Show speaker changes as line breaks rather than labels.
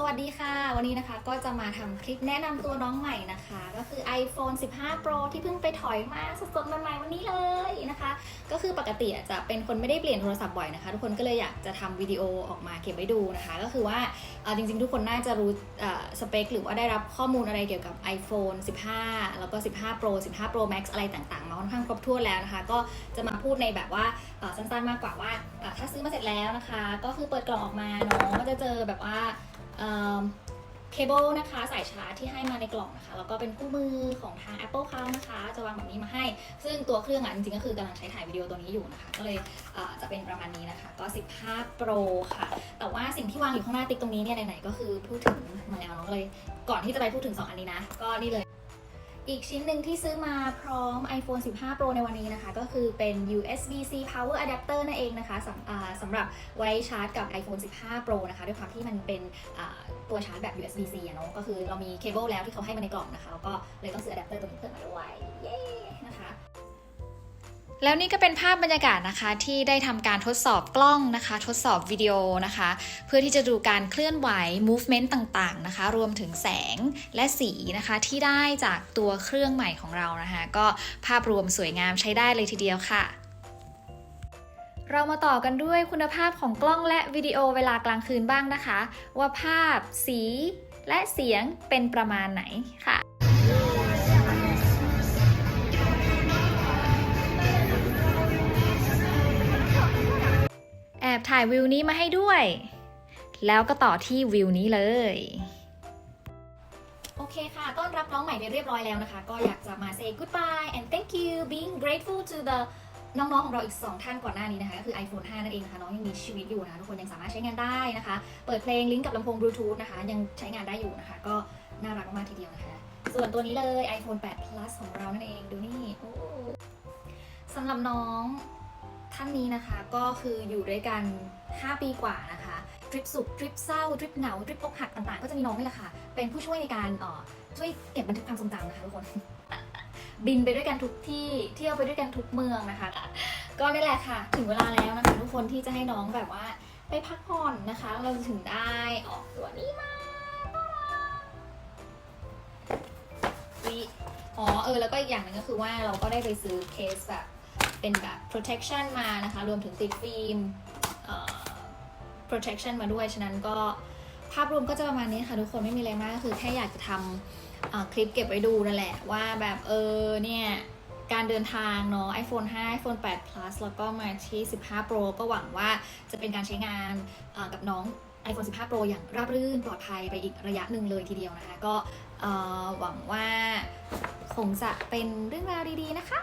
สวัสดีค่ะ วันนี้นะคะก็จะมาทำคลิปแนะนำตัวน้องใหม่นะคะ ก็คือ iPhone 15 Pro ที่เพิ่งไปถอยมาสดๆใหม่ๆวันนี้เลยนะคะ ก็คือปกติจะเป็นคนไม่ได้เปลี่ยนโทรศัพท์บ่อยนะคะ ทุกคนก็เลยอยากจะทำวิดีโอออกมาเก็บไว้ดูนะคะ ก็คือว่าจริงๆ ทุกคนน่าจะรู้สเปคหรือว่าได้รับข้อมูลอะไรเกี่ยวกับ iPhone 15 แล้วก็ 15 Pro 15 Pro Max อะไรต่างๆ มาค่อนข้างครบถ้วนแล้วนะคะ ก็จะมาพูดในแบบว่าสั้นๆมากกว่าว่าถ้าซื้อมาเสร็จแล้วนะคะ ก็คือเปิดกล่องออกมาเนาะ จะเจอแบบว่าเคเบิลนะคะสายชาร์จที่ให้มาในกล่องนะคะ แล้วก็เป็นคู่มือของทาง Apple เขานะคะ จะวางแบบนี้มาให้ ซึ่งตัวเครื่องอะจริงๆก็คือกำลังใช้ถ่ายวิดีโอตัวนี้อยู่นะคะ ก็เลยจะเป็นประมาณนี้นะคะ ก็ 15 Pro ค่ะ แต่ว่าสิ่งที่วางอยู่ข้างหน้าติ๊กตรงนี้เนี่ยไหนๆก็คือพูดถึงมาแล้วเนาะเลย ก่อนที่จะไปพูดถึง 2 อันนี้นะ ก็นี่เลย อีกชิ้นหนึ่งที่ซื้อมาพร้อม iPhone 15 Pro ในวันนี้นะคะ ก็คือเป็น USB-C Power Adapter นั่นเองนะคะสำสำหรับไว้ชาร์จกับ iPhone 15 Pro นะคะ ด้วยความที่มันเป็นตัวชาร์จแบบ USB-C อะเนาะก็คือเรามีเคเบิลแล้วที่เขาให้มาในกล่องนะคะแล้วก็เลยต้องซื้ออะแดปเตอร์ตัวนี้เพิ่มมาด้วยเย้
แล้วนี่ก็เป็นภาพบรรยากาศนะคะที่ได้ทำการทดสอบกล้องนะคะ ทดสอบวิดีโอนะคะ เพื่อที่จะดูการเคลื่อนไหว movement ต่างๆนะคะ รวมถึงแสงและสีนะคะที่ได้จากตัวเครื่องใหม่ของเรานะคะ ก็ภาพรวมสวยงามใช้ได้เลยทีเดียวค่ะเรามาต่อกันด้วยคุณภาพของกล้องและวิดีโอเวลากลางคืนบ้างนะคะ ว่าภาพ สี และเสียงเป็นประมาณไหนค่ะ บถ่ายวิวนี้มาให้ด้วย แล้วก็ต่อที่วิวนี้เลย
โอเคค่ะ ต้อนรับน้องใหม่ไปเรียบร้อยแล้วนะคะ ก็อยากจะมา say goodbye and thank you being grateful to the น้องๆของเราอีก 2 ท่านก่อนหน้านี้นะคะก็คือ iPhone 5 นั่นเองนะคะน้องยังมีชีวิตอยู่นะคะทุกคนยังสามารถใช้งานได้นะคะ เปิดเพลงลิงก์กับลำโพงบลูทูธนะคะ ยังใช้งานได้อยู่นะคะ ก็น่ารักมากๆทีเดียวนะคะ ส่วนตัวนี้เลย iPhone 8 Plus ของเรานั่นเองดูนี่สำหรับน้อง ท่านนี้นะคะ ก็คืออยู่ด้วยกัน 5 ปีกว่านะคะทริปสุขทริปเศร้าทริปเหงาทริปอกหักต่างๆ ก็จะมีน้องนี่แหละค่ะ เป็นผู้ช่วยในการเอ่อช่วยเก็บบันทึกความทรงจำนะคะทุกคน บินไปด้วยกันทุกที่เที่ยวไปด้วยกันทุกเมืองนะคะ ก็นี่แหละค่ะ ถึงเวลาแล้วนะคะ ทุกคนที่จะให้น้องแบบว่าไปพักผ่อนนะคะ เราถึงได้ออกตัวนี้มาวิอ๋อเออแล้วก็อีกอย่างหนึ่งก็คือว่าเราก็ได้ไปซื้อเคสแบบ เป็นแบบ protection มานะคะ รวมถึงติดฟิล์ม protection มาด้วย ฉะนั้นก็ภาพรวมก็จะประมาณนี้ค่ะทุกคนไม่มีอะไรมากก็คือแค่อยากจะทำคลิปเก็บไว้ดูนั่นแหละ ว่าแบบเออเนี่ย การเดินทางเนาะ iPhone 5 iPhone 8 Plus แล้วก็มาที่ 15 Pro ก็หวังว่าจะเป็นการใช้งานกับน้อง iPhone 15 Pro อย่างราบรื่นปลอดภัยไปอีกระยะหนึ่งเลยทีเดียวนะคะ ก็หวังว่าคงจะเป็นเรื่องราวดีๆนะคะ